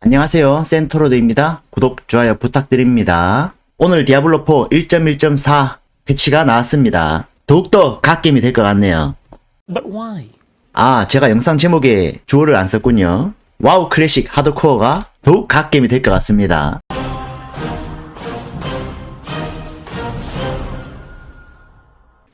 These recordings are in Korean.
안녕하세요. 센토로드입니다. 구독, 좋아요 부탁드립니다. 오늘 디아블로4 1.1.4 패치가 나왔습니다. 더욱더 갓게임이 될 것 같네요. But why? 아, 제가 영상 제목에 주어를 안 썼군요. 와우 클래식 하드코어가 더욱 갓게임이 될 것 같습니다.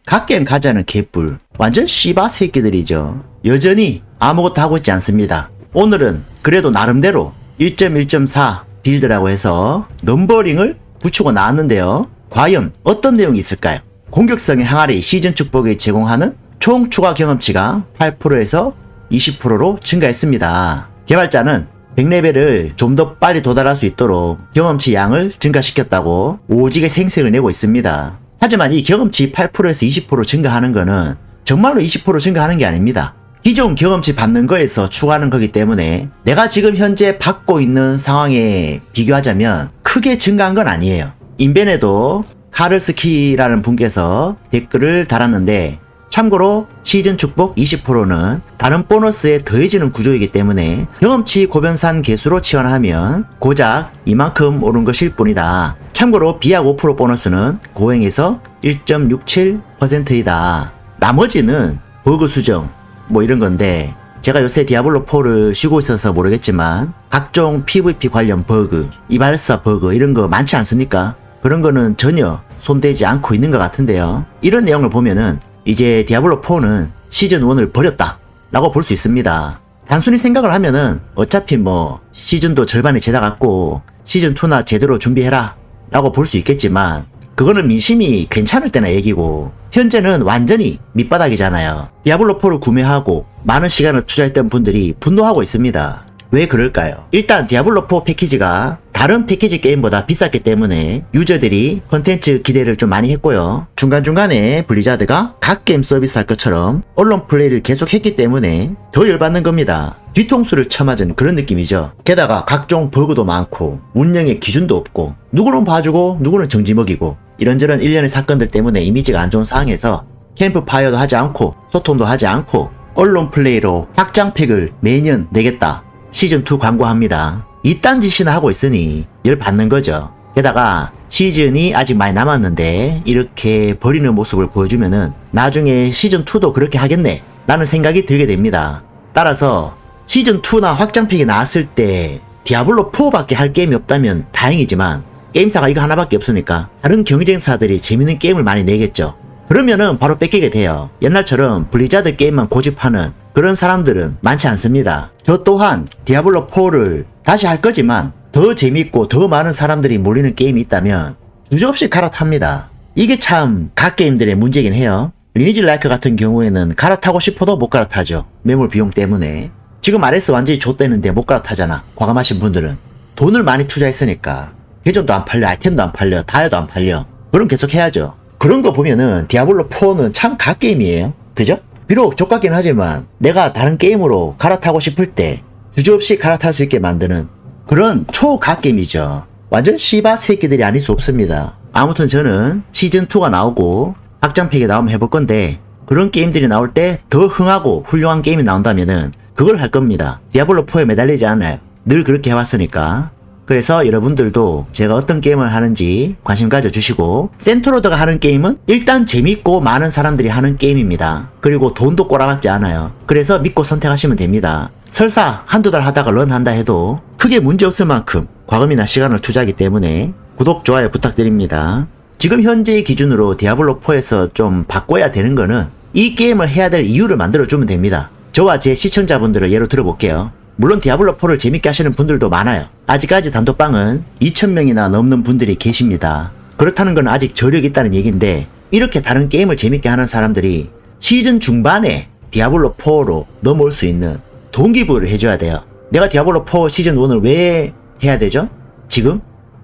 갓게임 가자는 개뿔. 완전 씨바 새끼들이죠. 여전히 아무것도 하고 있지 않습니다. 오늘은 그래도 나름대로 1.1.4 빌드라고 해서 넘버링을 붙이고 나왔는데요. 과연 어떤 내용이 있을까요? 공격성의 항아리 시즌 축복이 제공하는 총 추가 경험치가 8%에서 20%로 증가했습니다. 개발자는 100레벨을 좀 더 빨리 도달할 수 있도록 경험치 양을 증가시켰다고 오지게 생색을 내고 있습니다. 하지만 이 경험치 8%에서 20% 증가하는 거는 정말로 20% 증가하는 게 아닙니다. 기존 경험치 받는 거에서 추가하는 거기 때문에 내가 지금 현재 받고 있는 상황에 비교하자면 크게 증가한 건 아니에요. 인벤에도 카르스키라는 분께서 댓글을 달았는데 참고로 시즌 축복 20%는 다른 보너스에 더해지는 구조이기 때문에 경험치 고변산 개수로 치환하면 고작 이만큼 오른 것일 뿐이다. 참고로 비약 5% 보너스는 고행에서 1.67%이다. 나머지는 버그 수정 뭐 이런 건데 제가 요새 디아블로4를 쉬고 있어서 모르겠지만 각종 PVP 관련 버그, 이발사 버그 이런 거 많지 않습니까? 그런 거는 전혀 손대지 않고 있는 것 같은데요. 이런 내용을 보면은 이제 디아블로4는 시즌1을 버렸다 라고 볼 수 있습니다. 단순히 생각을 하면은 어차피 뭐 시즌도 절반이 지나갔고 시즌2나 제대로 준비해라 라고 볼 수 있겠지만 그거는 민심이 괜찮을 때나 얘기고 현재는 완전히 밑바닥이잖아요. 디아블로4를 구매하고 많은 시간을 투자했던 분들이 분노하고 있습니다. 왜 그럴까요? 일단 디아블로4 패키지가 다른 패키지 게임보다 비쌌기 때문에 유저들이 컨텐츠 기대를 좀 많이 했고요. 중간중간에 블리자드가 각 게임 서비스 할 것처럼 언론 플레이를 계속 했기 때문에 더 열받는 겁니다. 뒤통수를 쳐맞은 그런 느낌이죠. 게다가 각종 버그도 많고 운영의 기준도 없고 누구는 봐주고 누구는 정지 먹이고 이런저런 일련의 사건들 때문에 이미지가 안 좋은 상황에서 캠프파이어도 하지 않고 소통도 하지 않고 언론 플레이로 확장팩을 매년 내겠다. 시즌2 광고합니다. 이딴 짓이나 하고 있으니 열 받는 거죠. 게다가 시즌이 아직 많이 남았는데 이렇게 버리는 모습을 보여주면은 나중에 시즌2도 그렇게 하겠네 라는 생각이 들게 됩니다. 따라서 시즌2나 확장팩이 나왔을 때 디아블로4밖에 할 게임이 없다면 다행이지만 게임사가 이거 하나밖에 없으니까 다른 경쟁사들이 재밌는 게임을 많이 내겠죠. 그러면은 바로 뺏기게 돼요. 옛날처럼 블리자드 게임만 고집하는 그런 사람들은 많지 않습니다. 저 또한 디아블로 4를 다시 할 거지만 더 재밌고 더 많은 사람들이 몰리는 게임이 있다면 주저없이 갈아탑니다. 이게 참 각 게임들의 문제긴 해요. 리니지 라이크 같은 경우에는 갈아타고 싶어도 못 갈아타죠. 매몰 비용 때문에. 지금 RS 완전히 좆대는데 못 갈아타잖아. 과감하신 분들은. 돈을 많이 투자했으니까. 계정도 안 팔려, 아이템도 안 팔려, 다이어도 안 팔려. 그럼 계속 해야죠. 그런 거 보면은 디아블로 4는 참 갓게임이에요. 그죠? 비록 족같긴 하지만 내가 다른 게임으로 갈아타고 싶을 때 주저없이 갈아탈 수 있게 만드는 그런 초갓게임이죠. 완전 씨바 새끼들이 아닐 수 없습니다. 아무튼 저는 시즌2가 나오고 확장팩이 나오면 해볼 건데 그런 게임들이 나올 때 더 흥하고 훌륭한 게임이 나온다면은 그걸 할 겁니다. 디아블로4에 매달리지 않아요. 늘 그렇게 해왔으니까. 그래서 여러분들도 제가 어떤 게임을 하는지 관심 가져주시고 센트로드가 하는 게임은 일단 재밌고 많은 사람들이 하는 게임입니다. 그리고 돈도 꼬라박지 않아요. 그래서 믿고 선택하시면 됩니다. 설사 한두 달 하다가 런한다 해도 크게 문제 없을 만큼 과금이나 시간을 투자하기 때문에 구독, 좋아요 부탁드립니다. 지금 현재의 기준으로 디아블로4에서 좀 바꿔야 되는 거는 이 게임을 해야 될 이유를 만들어주면 됩니다. 저와 제 시청자분들을 예로 들어볼게요. 물론 디아블로4를 재밌게 하시는 분들도 많아요. 아직까지 단톡방은 2,000명이나 넘는 분들이 계십니다. 그렇다는 건 아직 저력이 있다는 얘기인데, 이렇게 다른 게임을 재밌게 하는 사람들이 시즌 중반에 디아블로4로 넘어올 수 있는 동기부여를 해줘야 돼요. 내가 디아블로4 시즌 1을 왜 해야 되죠? 지금?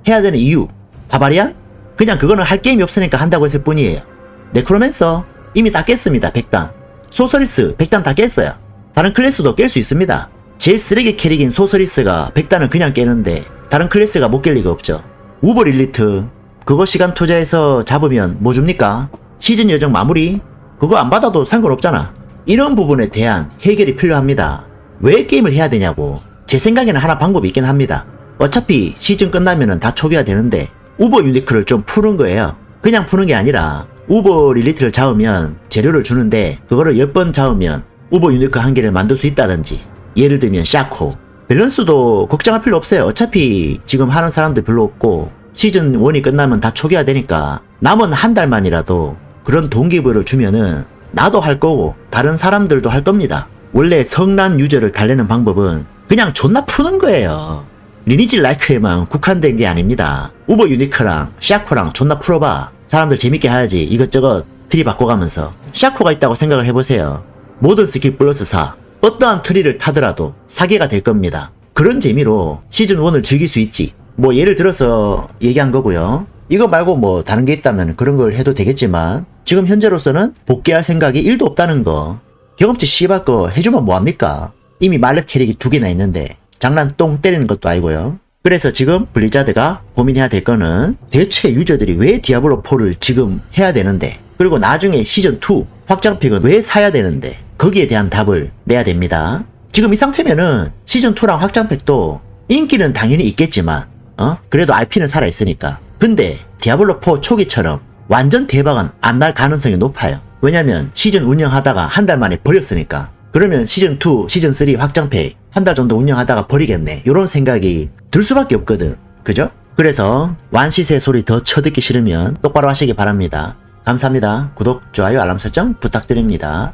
해야 되는 이유. 바바리안? 그냥 그거는 할 게임이 없으니까 한다고 했을 뿐이에요. 네크로맨서 이미 다 깼습니다. 100단. 소서리스 100단 다 깼어요. 다른 클래스도 깰 수 있습니다. 제일 쓰레기 캐릭인 소서리스가 100단을 그냥 깨는데 다른 클래스가 못 깰 리가 없죠. 우버 릴리트 그거 시간 투자해서 잡으면 뭐 줍니까? 시즌 여정 마무리? 그거 안 받아도 상관없잖아. 이런 부분에 대한 해결이 필요합니다. 왜 게임을 해야 되냐고. 제 생각에는 하나 방법이 있긴 합니다. 어차피 시즌 끝나면은 다 초기화 되는데 우버 유니크를 좀 푸는 거예요. 그냥 푸는 게 아니라 우버 릴리트를 잡으면 재료를 주는데 그거를 10번 잡으면 우버 유니크 한 개를 만들 수 있다든지 예를 들면 샤코 밸런스도 걱정할 필요 없어요. 어차피 지금 하는 사람들 별로 없고 시즌 1이 끝나면 다 초기화 되니까 남은 한 달만이라도 그런 동기부여를 주면은 나도 할 거고 다른 사람들도 할 겁니다. 원래 성난 유저를 달래는 방법은 그냥 존나 푸는 거예요. 리니지 라이크에만 국한된 게 아닙니다. 우버 유니크랑 샤코랑 존나 풀어봐. 사람들 재밌게 하야지. 이것저것 트리 바꿔가면서. 샤코가 있다고 생각을 해보세요. 모든 스킬 플러스 4. 어떠한 트리를 타더라도 사계가 될 겁니다. 그런 재미로 시즌1을 즐길 수 있지. 뭐 예를 들어서 얘기한 거고요. 이거 말고 뭐 다른 게 있다면 그런 걸 해도 되겠지만 지금 현재로서는 복귀할 생각이 1도 없다는 거. 경험치 씨발 거 해주면 뭐합니까? 이미 말렙 캐릭이 두 개나 있는데 장난 똥 때리는 것도 아니고요. 그래서 지금 블리자드가 고민해야 될 거는 대체 유저들이 왜 디아블로4를 지금 해야 되는데 그리고 나중에 시즌2 확장팩은 왜 사야 되는데 거기에 대한 답을 내야 됩니다. 지금 이 상태면은 시즌2랑 확장팩도 인기는 당연히 있겠지만 어? 그래도 IP는 살아있으니까 근데 디아블로4 초기처럼 완전 대박은 안 날 가능성이 높아요. 왜냐면 시즌 운영하다가 한 달 만에 버렸으니까. 그러면 시즌 2, 시즌 3 확장팩 한 달 정도 운영하다가 버리겠네. 이런 생각이 들 수밖에 없거든. 그죠? 그래서 완시세 소리 더 쳐듣기 싫으면 똑바로 하시기 바랍니다. 감사합니다. 구독, 좋아요, 알람 설정 부탁드립니다.